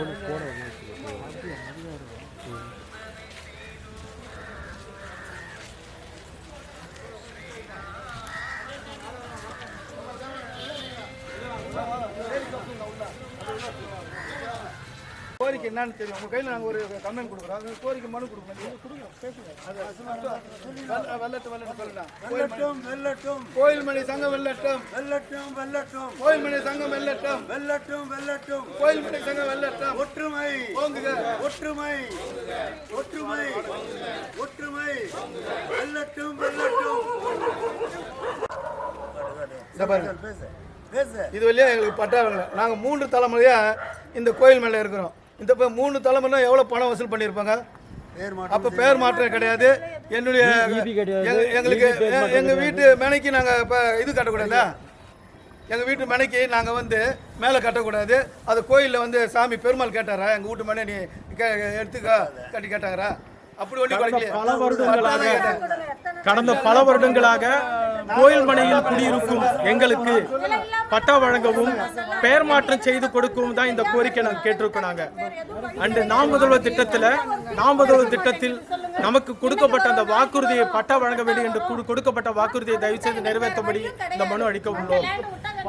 quarter, quarter. கோரிக்கை என்னன்னு தெரியும் உங்க கையில நாங்க ஒரு கம்ப்ளைண்ட் கொடுக்குறோம். அந்த கோரிக்கை மனு கொடுக்கணும் நீங்க கொடுங்க. பேசுங்க அது வெள்ள- வெள்ளட்டு? வெள்ளட்டு சொல்லலாம் கோயில் மணி சங்கம் வெள்ளட்டம். வெல்லட்டும் வெல்லட்டும் கோயில் மணி சங்கம் வெள்ளட்டம். வெல்லட்டும் வெல்லட்டும் கோயில் மணி சங்கம் வெள்ளட்டம். ஒற்றுமை. ஓங்குக ஒற்றுமை. ஒற்றுமை. ஒற்றுமை. இந்த பாருங்க. பேச இது வழியா எங்களுக்கு பட்டா வேலை நாங்க மூன்று தலைமுறையா இந்த கோயில் மேல இருக்கிறோம். இந்த இப்ப மூணு தலைமுறை எவ்வளவு பணம் வசூல் பண்ணியிருப்பாங்க? பேர் அப்ப பெயர் மாற்றம் கிடையாது. என்னுடைய எங்க- எங்களுக்கு எ- எங்க வீட்டு மேனைக்கு நாங்க இப்ப இது கட்டக்கூடாதா? எங்க வீட்டு மேனைக்கு நாங்க வந்து மேலே கட்டக்கூடாது. அது கோயில்ல வந்து சாமி பெருமாள் கேட்டாரா? எங்க வீட்டு மேலே நீ கே- எடுத்துக்க. கட்டி கேட்டாங்கறா அப்படி ஒண்ணு கிடைக்கல பல வருடங்களாக கடந்த பல வருடங்களாக கோயில் மனையில் குடியிருக்கும் எங்களுக்கு பட்டா வழங்கவும் பெயர் மாற்றம் செய்து கொடுக்கவும் தான் இந்த கோரிக்கை நாங்கள் கேட்டிருக்கோம் நாங்கள் அண்டு நாம் முதல்வர் திட்டத்தில் நாம் முதல்வர் திட்டத்தில் நமக்கு கொடுக்கப்பட்ட அந்த வாக்குறுதியை பட்டா வழங்க வேண்டும் என்று கொடுக்கப்பட்ட வாக்குறுதியை தயவு செய்து நிறைவேற்றும்படி இந்த மனு அளிக்க உள்ளோம்.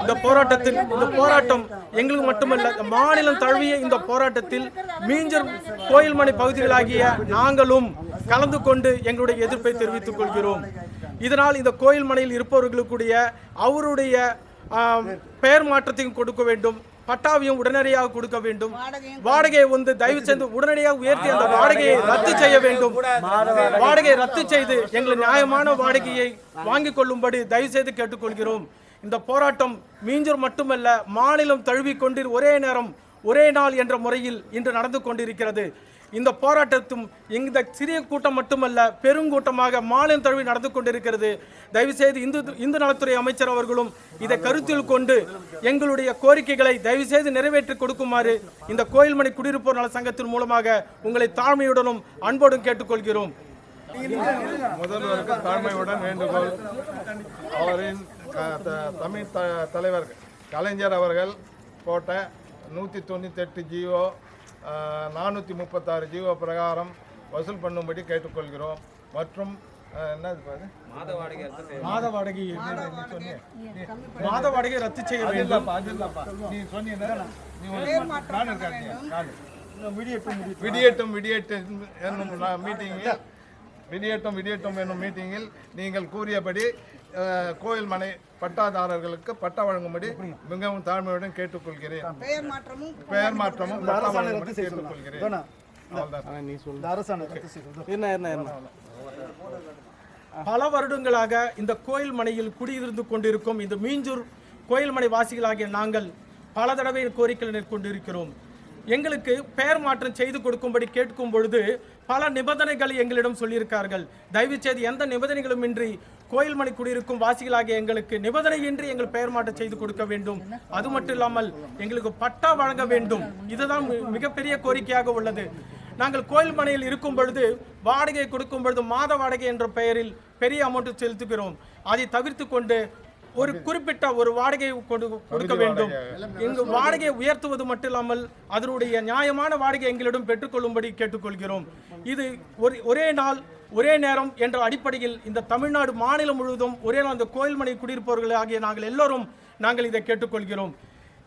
இந்த போராட்டத்தில் இந்த போராட்டம் எங்களுக்கு மட்டுமல்ல இந்த மாநிலம் தழுவிய இந்த போராட்டத்தில் மீஞ்சர் கோயில்மனை பகுதிகளாகிய நாங்களும் கலந்து கொண்டு எங்களுடைய எதிர்ப்பை தெரிவித்துக் கொள்கிறோம். இதனால் இந்த கோயில் மனையில் இருப்பவர்களுக்குடைய அவருடைய பெயர் மாற்றத்தையும் கொடுக்க வேண்டும். பட்டாவையும் உடனடியாக கொடுக்க வேண்டும். வாடகையை வந்து தயவு செய்து உடனடியாக உயர்த்தி அந்த வாடகையை ரத்து செய்ய வேண்டும். வாடகையை ரத்து செய்து எங்கள் நியாயமான வாடகையை வாங்கிக் கொள்ளும்படி தயவு செய்து கேட்டுக்கொள்கிறோம். இந்த போராட்டம் மீஞ்சூர் மட்டுமல்ல மாநிலம் தழுவி கொண்டு ஒரே நேரம் ஒரே நாள் என்ற முறையில் இன்று நடந்து கொண்டிருக்கிறது. இந்த போராட்டத்தும் இந்த சிறிய கூட்டம் மட்டுமல்ல பெருங்கூட்டமாக மாநிலம் தழுவி நடந்து கொண்டிருக்கிறது. தயவுசெய்து இந்து இந்து நலத்துறை அமைச்சர் அவர்களும் இதை கருத்தில் கொண்டு எங்களுடைய கோரிக்கைகளை தயவுசெய்து நிறைவேற்றி கொடுக்குமாறு இந்த கோயில்மணி குடியிருப்போர் நல சங்கத்தின் மூலமாக உங்களை தாழ்மையுடனும் அன்போடும் கேட்டுக்கொள்கிறோம். முதல்வருக்கு தாழ்மையுடன் வேண்டுகோள். அவரின் தமிழ் த தலைவர் கலைஞர் அவர்கள் போட்ட நூற்றி தொண்ணூத்தெட்டு ஜிஓ நானூற்றி முப்பத்தாறு ஜிஓ பிரகாரம் வசூல் பண்ணும்படி கேட்டுக்கொள்கிறோம். மற்றும் பாரு? மாத வாடகை மாத வாடகை ரத்து செய்ய வேண்டும். இல்லப்பா அது இல்லப்பா. நீ சொன்னீங்கன்னா நீ ஒரு நான் இருக்காங்க விடியட்டும் விடியட்டும். என்னும் மீட்டிங்கில் விடியட்டும் விடியட்டும் என்னும் மீட்டிங்கில் நீங்கள் கூறியபடி கோயில் மனை பட்டாதாரர்களுக்கு பட்டா வழங்கும்படி மிகவும் தாழ்மையுடன் கேட்டுக்கொள்கிறேன். பெயர் மாற்றமும் பெயர் மாற்றமும் பட்டா வழங்கும்படி கேட்டுக்கொள்கிறேன். பல வருடங்களாக இந்த கோயில் மனையில் குடியிருந்து கொண்டிருக்கும் இந்த மீஞ்சூர் கோயில் மனை வாசிகளாகிய நாங்கள் பல தடவை கோரிக்கைகள் மேற்கொண்டிருக்கிறோம். எங்களுக்கு பெயர் மாற்றம் செய்து கொடுக்கும்படி கேட்கும் பொழுது பல நிபந்தனைகள் எங்களிடம் சொல்லியிருக்கார்கள். தயவு செய்து எந்த நிபந்தனைகளும் இன்றி கோயில்மணி குடியிருக்கும் வாசிகளாகிய எங்களுக்கு நிபந்தனையின்றி எங்கள் பெயர் மாற்றம் செய்து கொடுக்க வேண்டும். அது மட்டும் இல்லாமல் எங்களுக்கு பட்டா வழங்க வேண்டும். இதுதான் மிகப்பெரிய கோரிக்கையாக உள்ளது. நாங்கள் கோயில்மனையில் இருக்கும் பொழுது வாடகை கொடுக்கும் பொழுது மாத வாடகை என்ற பெயரில் பெரிய அமௌண்ட் செலுத்துகிறோம். அதை தவிர்த்து கொண்டு ஒரு குறிப்பிட்ட ஒரு வாடகையை கொடு கொடுக்க வேண்டும். இங்கு வாடகையை உயர்த்துவது மட்டும் இல்லாமல் அதனுடைய நியாயமான வாடகை எங்களிடம் பெற்றுக்கொள்ளும்படி கேட்டுக்கொள்கிறோம். இது ஒரு ஒரே நாள் ஒரே நேரம் என்ற அடிப்படையில் இந்த தமிழ்நாடு மாநிலம் முழுவதும் ஒரே நாள் இந்த கோயில்மனை குடியிருப்பவர்கள் ஆகிய நாங்கள் எல்லோரும் நாங்கள் இதை கேட்டுக்கொள்கிறோம்.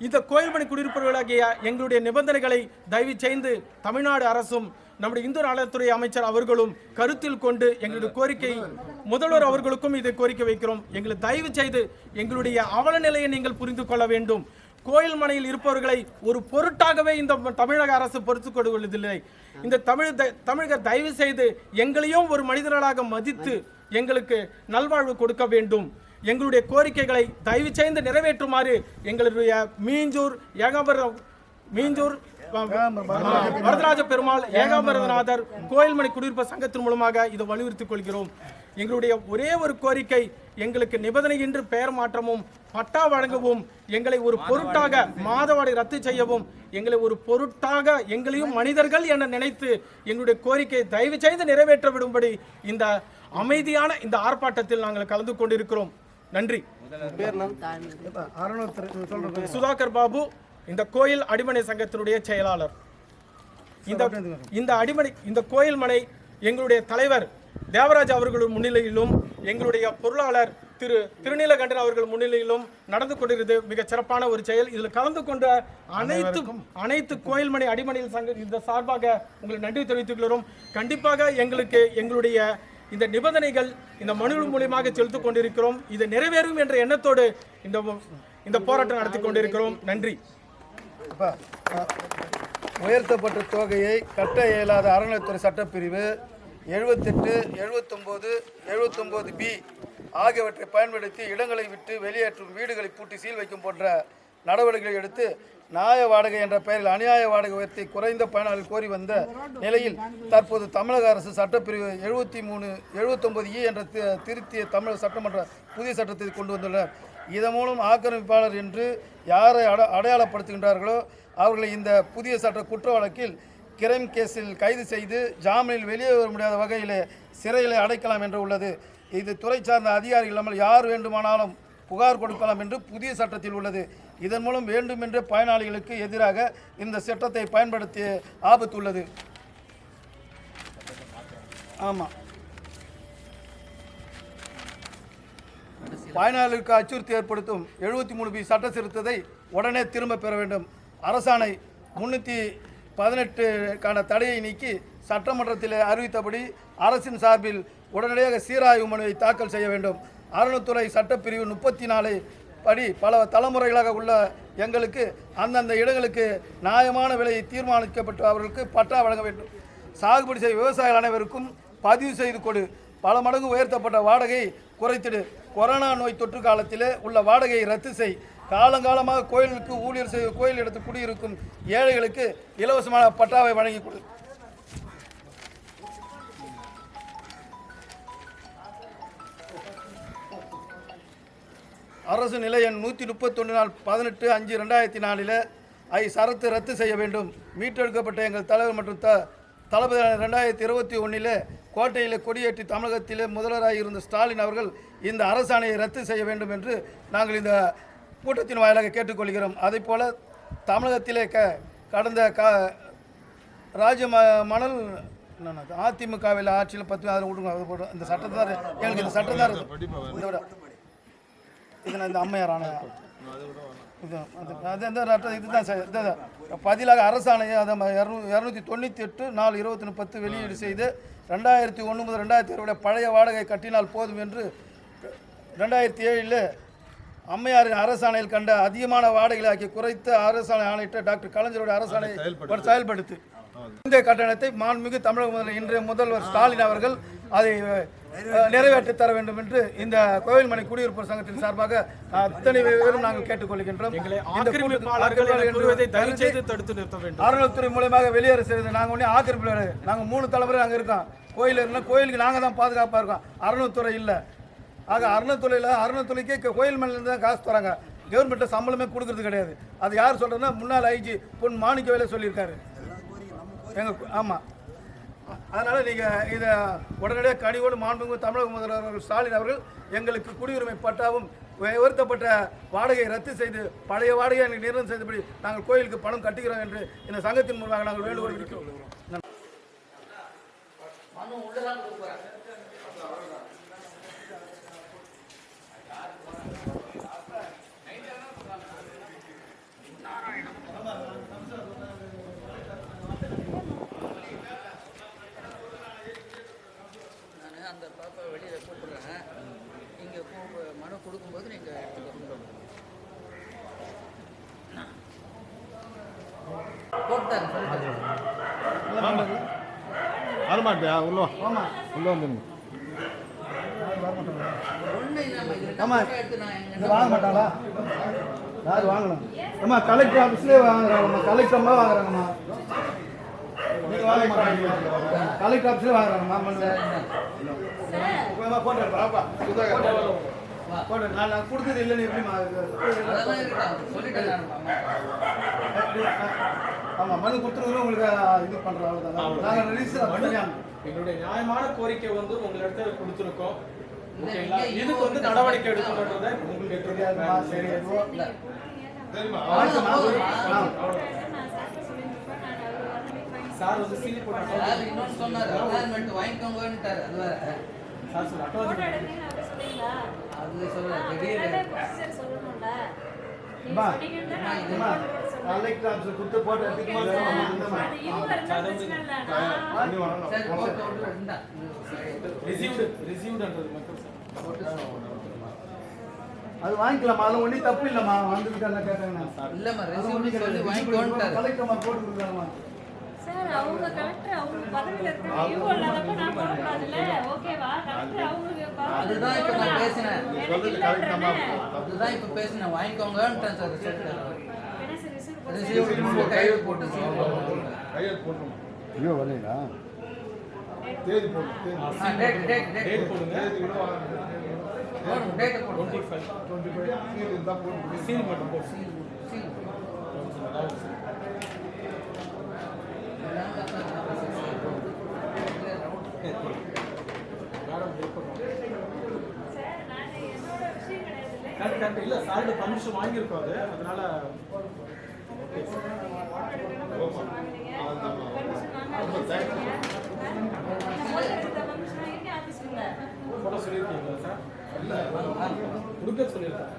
இந்த கோயில்மணி குடியிருப்பவர்களாகிய எங்களுடைய நிபந்தனைகளை தயவு செய்து தமிழ்நாடு அரசும் நம்முடைய இந்து நலத்துறை அமைச்சர் அவர்களும் கருத்தில் கொண்டு எங்களுடைய கோரிக்கை முதல்வர் அவர்களுக்கும் இதை கோரிக்கை வைக்கிறோம். எங்களை தயவு செய்து எங்களுடைய அவல நிலையை நீங்கள் புரிந்து கொள்ள வேண்டும். கோயில் மனையில் இருப்பவர்களை ஒரு பொருட்டாகவே இந்த தமிழக அரசு பொறுத்து கொள்வதில்லை. இந்த தமிழ் த- தமிழக தயவு செய்து எங்களையும் ஒரு மனிதர்களாக மதித்து எங்களுக்கு நல்வாழ்வு கொடுக்க வேண்டும். எங்களுடைய கோரிக்கைகளை தயவு செய்து நிறைவேற்றுமாறு எங்களுடைய மீஞ்சூர் ஏகாபுரம் மீஞ்சூர் வரதராஜ பெருமாள் ஏகாம்பரநாதர் கோயில்மணி குடியிருப்பு சங்கத்தின் மூலமாக இதை வலியுறுத்திக் கொள்கிறோம். எங்களுடைய ஒரே ஒரு கோரிக்கை எங்களுக்கு நிபந்தனையின்றி பெயர் மாற்றமும் பட்டா வழங்கவும் எங்களை ஒரு பொருட்டாக மாதவாடை ரத்து செய்யவும் எங்களை ஒரு பொருட்டாக எங்களையும் மனிதர்கள் என நினைத்து எங்களுடைய கோரிக்கையை தயவு செய்து நிறைவேற்ற விடும்படி இந்த அமைதியான இந்த ஆர்ப்பாட்டத்தில் நாங்கள் கலந்து கொண்டிருக்கிறோம். நன்றி. சுதாகர் பாபு இந்த கோயில் அடிமனை சங்கத்தினுடைய செயலாளர். இந்த இந்த அடிமனை இந்த கோயில் மனை எங்களுடைய தலைவர் தேவராஜ் அவர்கள் முன்னிலையிலும் எங்களுடைய பொருளாளர் திரு திருநீலகண்டன் அவர்கள் முன்னிலையிலும் நடந்து கொண்டிருக்கிறது மிக சிறப்பான ஒரு செயல். இதில் கலந்து கொண்ட அனைத்து அனைத்து கோயில்மனை அடிமனையில் சங்க இந்த சார்பாக உங்களுக்கு நன்றி தெரிவித்துக் கொள்கிறோம். கண்டிப்பாக எங்களுக்கு எங்களுடைய இந்த நிபந்தனைகள் இந்த மனு மூலியமாக செலுத்திக் கொண்டிருக்கிறோம். இது நிறைவேறும் என்ற எண்ணத்தோடு இந்த இந்த போராட்டம் நடத்தி கொண்டிருக்கிறோம். நன்றி. உயர்த்தப்பட்ட தொகையை கட்ட இயலாத அறநிலைத்துறை சட்டப்பிரிவு எழுபத்தெட்டு எழுபத்தொம்போது எழுபத்தொம்போது பி ஆகியவற்றை பயன்படுத்தி இடங்களை விட்டு வெளியேற்றும் வீடுகளை பூட்டி சீல் வைக்கும் போன்ற நடவடிக்கைகளை எடுத்து நியாய வாடகை என்ற பெயரில் அநியாய வாடகை உயர்த்தி குறைந்த பயனாளிகள் கோரி வந்த நிலையில் தற்போது தமிழக அரசு சட்டப்பிரிவு எழுபத்தி மூணு எழுபத்தொம்பது இ e என்ற திருத்திய தமிழக சட்டமன்ற புதிய சட்டத்தை கொண்டு வந்துள்ளனர். இதன் மூலம் ஆக்கிரமிப்பாளர் என்று யாரை அட அடையாளப்படுத்துகின்றார்களோ அவர்களை இந்த புதிய சட்ட குற்ற வழக்கில் கிரைம் கேஸில் கைது செய்து ஜாமீனில் வெளியே வர முடியாத வகையில் சிறையில் அடைக்கலாம் என்று உள்ளது. இது துறை சார்ந்த அதிகாரிகள் இல்லாமல் யார் வேண்டுமானாலும் புகார் கொடுக்கலாம் என்று புதிய சட்டத்தில் உள்ளது. இதன் மூலம் வேண்டுமென்றே பயனாளிகளுக்கு எதிராக இந்த சட்டத்தை பயன்படுத்திய ஆபத்து உள்ளது ஆமாம் பயனாளிகளுக்கு அச்சுறுத்தி ஏற்படுத்தும் எழுபத்தி மூணு பி சட்ட திருத்தத்தை உடனே திரும்ப பெற வேண்டும். அரசாணை முன்னூற்றி பதினெட்டுக்கான தடையை நீக்கி சட்டமன்றத்தில் அறிவித்தபடி அரசின் சார்பில் உடனடியாக சீராய்வு மனுவை தாக்கல் செய்ய வேண்டும். அறநிலைத்துறை சட்டப்பிரிவு முப்பத்தி நாலு படி பல தலைமுறைகளாக உள்ள எங்களுக்கு அந்தந்த இடங்களுக்கு நியாயமான விலையை தீர்மானிக்கப்பட்டு அவர்களுக்கு பட்டா வழங்க வேண்டும். சாகுபடி செய்ய விவசாயிகள் அனைவருக்கும் பதிவு செய்து கொடு. பல மடங்கு உயர்த்தப்பட்ட வாடகை குறைத்திடு. கொரோனா நோய் தொற்று காலத்திலே உள்ள வாடகையை ரத்து செய். காலங்காலமாக கோயிலுக்கு ஊழியர் செய்ய கோயில் எடுத்து குடியிருக்கும் ஏழைகளுக்கு இலவசமான பட்டாவை வழங்கி கொடு. அரசு நிலை எண் நூற்றி முப்பத்தொன்று நாள் பதினெட்டு அஞ்சு ரெண்டாயிரத்தி நாலில் ஐ சரத்து ரத்து செய்ய வேண்டும். மீட்டெடுக்கப்பட்ட எங்கள் தலைவர் மற்றும் த தளபதி ரெண்டாயிரத்தி இருபத்தி ஒன்றில் கோட்டையில் கொடியேற்றி தமிழகத்திலே முதல்வராக இருந்த ஸ்டாலின் அவர்கள் இந்த அரசாணையை ரத்து செய்ய வேண்டும் என்று நாங்கள் இந்த கூட்டத்தின் வாயிலாக கேட்டுக்கொள்கிறோம். அதைப் போல் தமிழகத்திலே க கடந்த க ராஜ ம மணல் அதிமுகவில் ஆட்சியில் பத்து அதில் விடுங்க இந்த சட்டத்தார் எங்களுக்கு இந்த சட்டத்தார் இந்த விட இது இந்த அம்மையார் ஆணையா பதிலாக அரசாணையை அதை இரநூ இரநூத்தி தொண்ணூற்றி எட்டு நாலு இருபத்தி பத்து வெளியீடு செய்து ரெண்டாயிரத்தி ஒன்று முதல் ரெண்டாயிரத்தி ஏழு பழைய வாடகை கட்டினால் போதும் என்று ரெண்டாயிரத்தி ஏழில் அம்மையாரின் அரசாணையில் கண்ட அதிகமான வாடகைகளை ஆக்கி குறைத்த அரசாணை ஆணையிட்ட டாக்டர் கலைஞருடைய அரசாணை செயல்படுத்து. இந்த கட்டணத்தை மாண்புமிகு தமிழக முதல்வர் இன்றைய முதல்வர் ஸ்டாலின் அவர்கள் அதை நிறைவேற்றி தர வேண்டும் என்று இந்த கோவில்மனை குடியிருப்பு சங்கத்தின் சார்பாக அத்தனை பேரும் நாங்கள் கேட்டுக்கொள்கின்றோம். அறநிலைத்துறை மூலமாக வெளியேற செய்வது நாங்கள் ஒன்றே ஆக்கிரமிப்பு நாங்கள் மூணு தலைமுறை அங்கே இருக்கோம். கோயில் இருந்தால் கோயிலுக்கு நாங்கள் தான் பாதுகாப்பாக இருக்கோம். அறநிலைத்துறை இல்லை. ஆக அறநிலைத்துறையில் அறநிலைத்துறைக்கே கோயில் மேலேருந்து தான் காசு தராங்க. கவர்மெண்ட்டை சம்பளமே கொடுக்கறது கிடையாது. அது யார் சொல்கிறதுனா முன்னாள் ஐஜி பொன் மாணிக்க வேலை சொல்லியிருக்காரு. எங்கள் ஆமாம் அதனால் நீங்கள் இதை உடனடியாக கனிவோடு மாண்புமிகு தமிழக முதல்வர் ஸ்டாலின் அவர்கள் எங்களுக்கு குடியுரிமை பட்டாவும் உயர்த்தப்பட்ட வாடகையை ரத்து செய்து பழைய வாடகையை எனக்கு நிர்ணயம் செய்தபடி நாங்கள் கோயிலுக்கு பணம் கட்டுகிறோம் என்று இந்த சங்கத்தின் மூலமாக நாங்கள் வேண்டுகோள் விடுக்கிறோம் நான் அந்த பாப்பா வெளியில் கூப்பிடுறேன் இங்கே மனு கொடுக்கும்போது நீங்கள் எடுத்துக்கணும் போட்டாங்க வரமாட்டியா உள்ள வா. உள்ள வந்துருங்க. ஒண்ணு நம்ம இதுல ஆமா. photo எடுத்து நான் எங்க இது வாங்க மாட்டாங்களா யார் வாங்கலாம் அம்மா கலெக்டர் ஆஃபீஸ்லேயே வாங்குறாங்கம்மா கலெக்டர்மா வாங்குறாங்கம்மா நீங்கள் வாங்க மாட்டாங்க கலெக்டர் ஆஃபீஸ்லேயே வாங்குறாங்கம்மா மண்ணில் போட்டோ எடுப்பாப்பா போட்டோ நான் நான் கொடுத்தது இல்லைன்னு எப்படிம்மா ஆமாம் மனு கொடுத்துருவோம் உங்களுக்கு இது பண்ணுறோம் அவ்வளோதான் நாங்கள் பண்ணியாங்க. எங்களுடைய நியாயமான கோரிக்கை வந்து உங்களிடத்துல கொடுத்துருக்கோம். இதுக்கு வந்து நடவடிக்கை எடுக்கணுன்றதை உங்களுக்கு தெரியாதுமா சரி? சார் வந்து சீல் போட்டு சார் இன்னொன்னு சொன்னாரு. அப்பாயின்மெண்ட் வாங்கிக்கோங்கன்னுட்டாரு அது வேற. சார் சொல்ல அட்டவாசி அது சொல்ல திடீர்னு அம்மா கலெக்டர் ஆஃபீஸில் கொடுத்து போட்டோ சொல்லு. அது வாங்கிக்கலாமா? அதில் ஒன்றும் தப்பு இல்லைம்மா. வந்துருக்காங்க கேட்டாங்கண்ணா இல்லம்மா அது ரெசியூம் சொல்லி வாங்கிக்கோன்ட்டாரு. கலெக்டர்மா போட்டு கொடுக்குறாங்கம்மா. சார் அவங்க கலெக்டர் அவங்க பதவியில் இருக்காங்க இவங்க இல்லாதப்ப நான் போடக்கூடாதுல்ல? ஓகேவா கலெக்டர் அவங்களுக்கு பதவி அதுதான் இப்ப நான் பேசினேன். அதுதான் இப்ப பேசினேன். வாங்கிக்கோங்கன்ட்டேன் சார் சொல்லிட்டாரு போட்டு ரெசியூம் போட்டு ஐயோ வரலைங்களா தேதி போட்டு தேதி டேட் போடுங்க ஃபைவ் டுவெண்ட்டி ஃபைவ் இருந்தால் போட்டு சார் இல்லை கரெக்ட் கரெக்ட் இல்லை சார்கிட்ட பர்மிஷன் வாங்கியிருக்கோம் அதனால சொல்லியிருக்கீங்களா சார் இல்லை கொடுக்க சொல்லியிருக்கேன்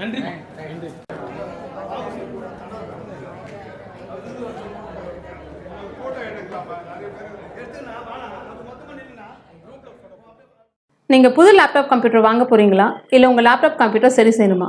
நன்றி நன்றி நீங்கள் புது லேப்டாப் கம்ப்யூட்டர் வாங்க போகிறீங்களா இல்லை உங்கள் லேப்டாப் கம்ப்யூட்டர் சரி செய்யணுமா?